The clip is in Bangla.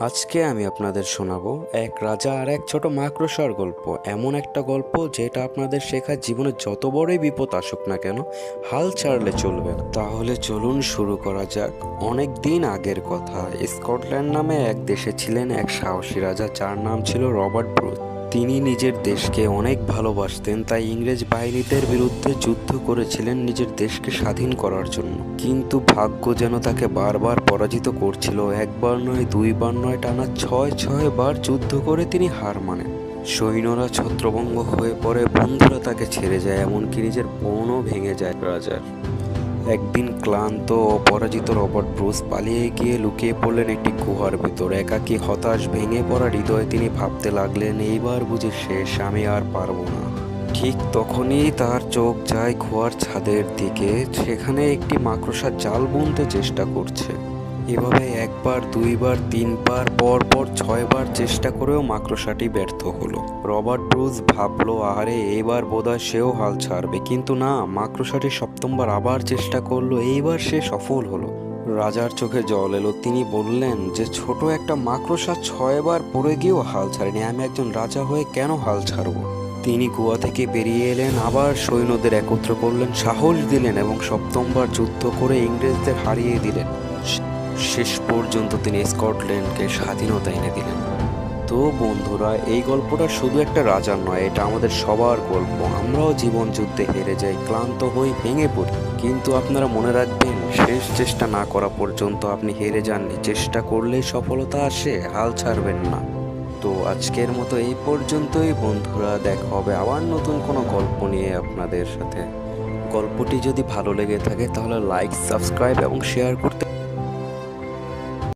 আজকে আমি আপনাদের শোনাবো এক রাজা আর এক ছোট মাকড়সার গল্প। এমন একটা গল্প যেটা আপনাদের শেখার জীবনে যত বড়ই বিপদ আসুক না কেন, হাল ছাড়লে চলবে তাহলে চলুন শুরু করা যাক। অনেক দিন আগের কথা, স্কটল্যান্ড নামে এক দেশে ছিলেন এক সাহসী রাজা, যার নাম ছিল রবার্ট ব্রুথ। তিনি নিজের দেশকে অনেক ভালোবাসতেন, তাই ইংরেজ বাহিনীদের বিরুদ্ধে যুদ্ধ করেছিলেন নিজের দেশকে স্বাধীন করার জন্য। কিন্তু ভাগ্য যেন তাকে বারবার পরাজিত করছিল। একবার নয়, দুইবার নয়, টানা ছয় ছয় বার যুদ্ধ করে তিনি হার মানেন। সৈন্যরা ছত্রভঙ্গ হয়ে পড়ে, বন্ধুরা তাকে ছেড়ে যায়, এমনকি নিজের বোনও ভেঙে যায়। রাজার একদিন ক্লান্ত ও পরাজিত রবার্ট ব্রুস পালিয়ে গিয়ে লুকিয়ে পড়লেন একটি গুহার ভিতর। একাকি হতাশ ভেঙে পড়া হৃদয়ে তিনি ভাবতে লাগলেন, এইবার বুঝে শেষ, আমি আর পারব না। ঠিক তখনই তার চোখ যায় গুহার ছাদের দিকে, সেখানে একটি মাকড়সা জাল বুনতে চেষ্টা করছে। এভাবে একবার, দুইবার, তিনবার পর পর ছয়বার চেষ্টা করেও মাকড়সাটি ব্যর্থ হলো। রবার্ট ব্রুজ ভাবলো আরে এবার বোধহয় সেও হাল ছাড়বে। কিন্তু না, মাকড়সাটি সপ্তমবার আবার চেষ্টা করল, এইবার সে সফল হলো। রাজার চোখে জল এলো। তিনি বললেন যে, ছোট একটা মাকড়সা ছয়বার পড়ে গিয়েও হাল ছাড়েনি। আমি একজন রাজা হয়ে কেন হাল ছাড়বো? তিনি গোয়া থেকে বেরিয়ে এলেন, আবার সৈন্যদের একত্র করলেন, সাহস দিলেন এবং সপ্তমবার যুদ্ধ করে ইংরেজদের হারিয়ে দিলেন। শেষ পর্যন্ত তিনি স্কটল্যান্ডকে স্বাধীনতা এনে দিলেন। তো বন্ধুরা, এই গল্পটা শুধু একটা রাজার নয়, এটা আমাদের সবার গল্প। আমরাও জীবন যুদ্ধে হেরে যাই, ক্লান্ত হই, ভেঙে পড়ি। কিন্তু আপনারা মনে রাখবেন, শেষ চেষ্টা না করা পর্যন্ত আপনি হেরে যাননি। চেষ্টা করলেই সফলতা আসে, হাল ছাড়বেন না। তো আজকের মতো এই পর্যন্তই বন্ধুরা, দেখা হবে আবার নতুন কোনো গল্প নিয়ে আপনাদের সাথে। গল্পটি যদি ভালো লেগে থাকে, তাহলে লাইক সাবস্ক্রাইব এবং শেয়ার করতে